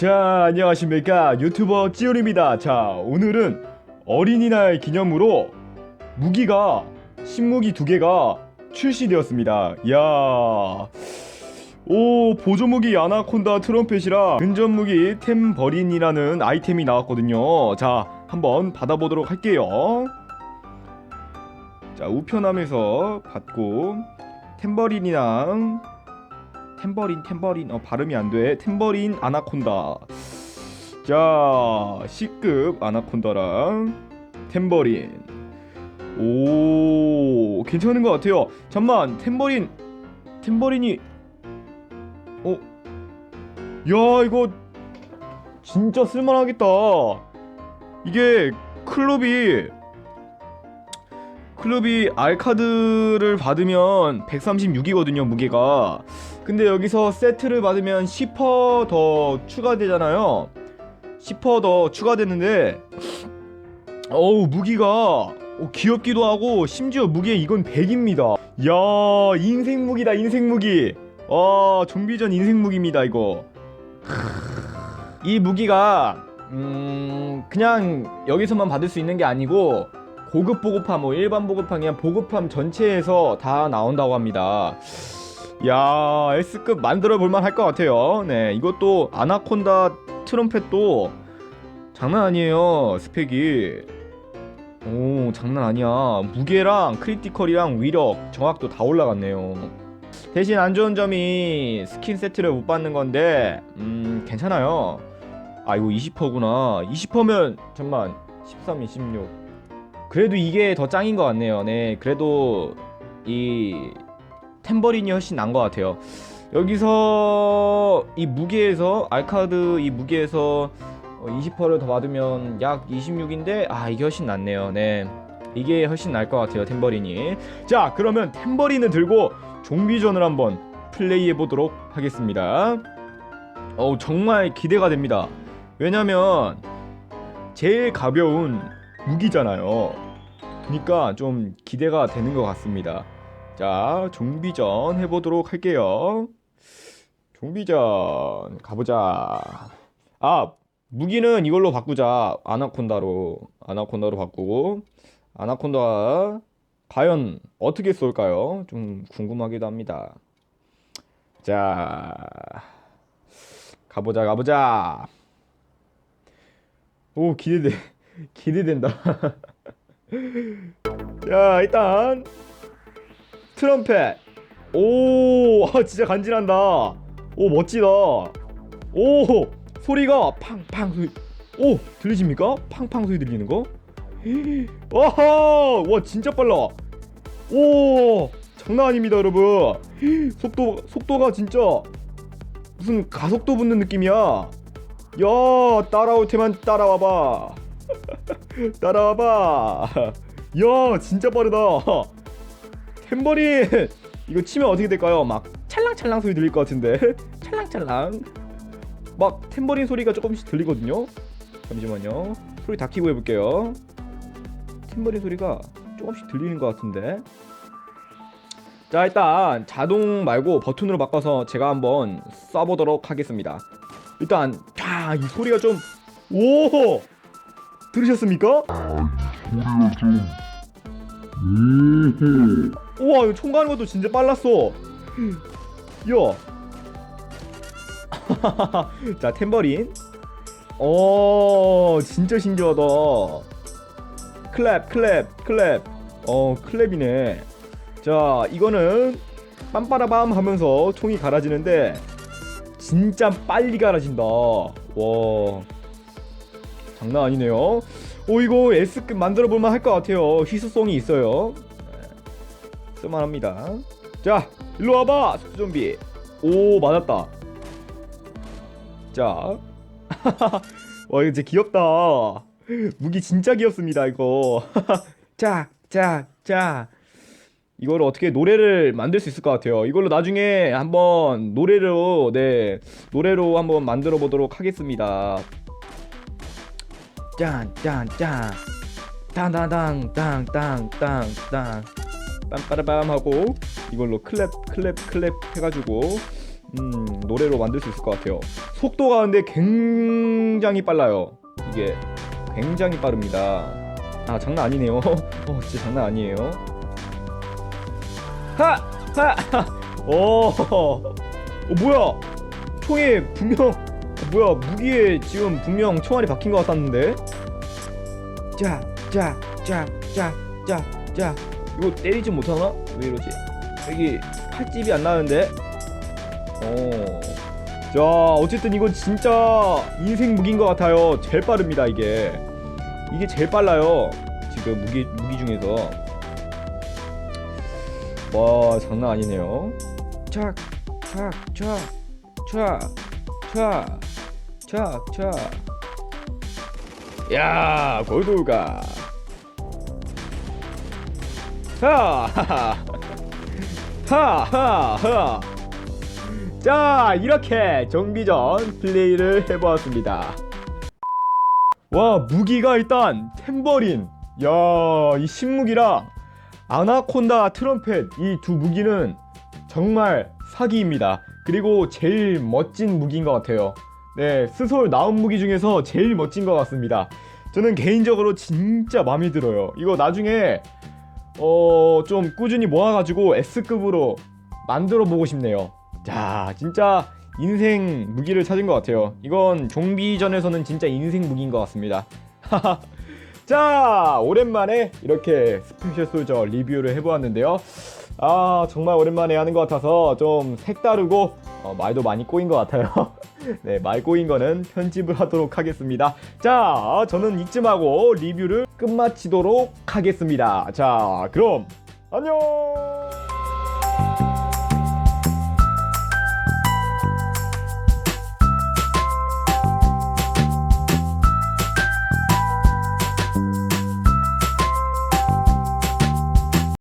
자, 안녕하십니까. 유튜버 찌훈입니다. 자, 오늘은 어린이날 기념으로 무기가, 신무기 두 개가 출시되었습니다. 이야. 오, 보조무기 아나콘다 트럼펫이랑 근접무기 템버린이라는 아이템이 나왔거든요. 자, 한번 받아보도록 할게요. 자, 우편함에서 받고 템버린이랑 템버린 템버린 어 발음이 안 돼. 템버린 아나콘다. 자, C급 아나콘다랑 템버린. 오, 괜찮은 것 같아요. 잠만, 템버린 템버린이 어? 야, 이거 진짜 쓸만하겠다. 이게 클럽이 클럽이 알카드를 받으면 136이거든요 무게가. 근데 여기서 세트를 받으면 10%더 추가되잖아요. 10%더 추가되는데 어우 무기가 어, 귀엽기도 하고 심지어 무게 이건 100입니다. 야 인생 무기다 인생 무기. 아 좀비전 인생 무기입니다 이거. 이 무기가 음 그냥 여기서만 받을 수 있는 게 아니고 고급 보급함 뭐 일반 보급함 그냥 보급함 전체에서 다 나온다고 합니다. 야 S급 만들어 볼만 할 것 같아요. 네 이것도 아나콘다 트럼펫도 장난 아니에요 스펙이. 오 장난 아니야 무게랑 크리티컬이랑 위력 정확도 다 올라갔네요. 대신 안 좋은 점이 스킨 세트를 못 받는 건데 음 괜찮아요. 아 이거 20%구나. 20%면 잠만 13, 26. 그래도 이게 더 짱인 것 같네요. 네, 그래도 이 템버린이 훨씬 난 것 같아요. 여기서 이 무게에서 알카드 이 무게에서 20%를 더 받으면 약 26인데 아 이게 훨씬 낫네요. 네, 이게 훨씬 날것 같아요. 템버린이. 자, 그러면 템버린을 들고 좀비전을 한번 플레이해 보도록 하겠습니다. 어 정말 기대가 됩니다. 왜냐면 제일 가벼운 무기잖아요. 그러니까 좀 기대가 되는 것 같습니다. 자, 좀비전 해보도록 할게요. 좀비전 가보자. 아, 무기는 이걸로 바꾸자. 아나콘다로. 아나콘다로 바꾸고. 아나콘다 과연 어떻게 쏠까요? 좀 궁금하기도 합니다. 자, 가보자, 가보자. 오, 기대돼. 기대된다. 자, 일단 트럼펫. 오, 아, 진짜 간지난다. 오, 멋지다. 오, 소리가 팡팡 소리. 오, 들리십니까? 팡팡 소리 들리는 거? 와하, 와, 진짜 빨라. 오, 장난 아닙니다, 여러분. 속도 속도가 진짜 무슨 가속도 붙는 느낌이야. 야, 따라올 테만 따라와봐. 따라와봐. 야, 진짜 빠르다. 템버린 이거 치면 어떻게 될까요? 막 찰랑찰랑 소리 들릴 것 같은데. 찰랑찰랑. 막 템버린 소리가 조금씩 들리거든요. 잠시만요. 소리 다 키고 해볼게요. 템버린 소리가 조금씩 들리는 것 같은데. 자 일단 자동 말고 버튼으로 바꿔서 제가 한번 쏴보도록 하겠습니다. 일단 야, 이 소리가 좀 오! 들으셨습니까? 우와 이거 총 가는 것도 진짜 빨랐어. 야. 자 템버린. 어 진짜 신기하다. 클랩 클랩 클랩. 어 클랩이네. 자 이거는 빰빠라밤 하면서 총이 갈아지는데 진짜 빨리 갈아진다. 와 장난 아니네요. 오 이거 S급 만들어 볼만 할 것 같아요. 희소성이 있어요. 네, 쓸만합니다. 자 일로 와봐 숙주 좀비. 오 맞았다. 자 와 이거 진짜 귀엽다. 무기 진짜 귀엽습니다 이거. 자 자 자. 이걸 어떻게 노래를 만들 수 있을 것 같아요. 이걸로 나중에 한번 노래로 네 노래로 한번 만들어 보도록 하겠습니다 짠짠짠 땅땅땅 땅땅땅땅 빰빠라밤 하고 이걸로 클랩 클랩 클랩 해가지고 음, 노래로 만들 수 있을 것 같아요. 속도가 근데 굉장히 빨라요. 이게 굉장히 빠릅니다. 아 장난 아니네요. 어 진짜 장난 아니에요. 하! 하! 하! 오! 어 뭐야? 총에 분명 어, 뭐야 무기에 지금 분명 총알이 박힌 것 같았는데? 자, 자, 자, 자, 자, 자. 이거 때리지 못하나? 왜 이러지? 여기 칼집이 안 나는데? 어. 자, 어쨌든 이건 진짜 인생 무기인 것 같아요. 제일 빠릅니다, 이게. 이게 제일 빨라요. 지금 무기 무기 중에서. 와, 장난 아니네요. 착, 착, 착, 착, 착, 착, 착. 야, 골도가. 하, 하하. 하 하 하. 자 이렇게 정비전 플레이를 해보았습니다 와 무기가 일단 템버린 야 이 신무기라 아나콘다 트럼펫 이 두 무기는 정말 사기입니다 그리고 제일 멋진 무기인 것 같아요 네 스솔 나온 무기 중에서 제일 멋진 것 같습니다 저는 개인적으로 진짜 마음에 들어요 이거 나중에 어 좀 꾸준히 모아가지고 S급으로 만들어 보고 싶네요 자, 진짜 인생 무기를 찾은 것 같아요. 이건 좀비전에서는 진짜 인생 무기인 것 같습니다. 자, 오랜만에 이렇게 스페셜 솔저 리뷰를 해보았는데요. 아, 정말 오랜만에 하는 것 같아서 좀 색다르고 어, 말도 많이 꼬인 것 같아요. 네, 말 꼬인 거는 편집을 하도록 하겠습니다. 자, 저는 이쯤하고 리뷰를 끝마치도록 하겠습니다. 자, 그럼 안녕!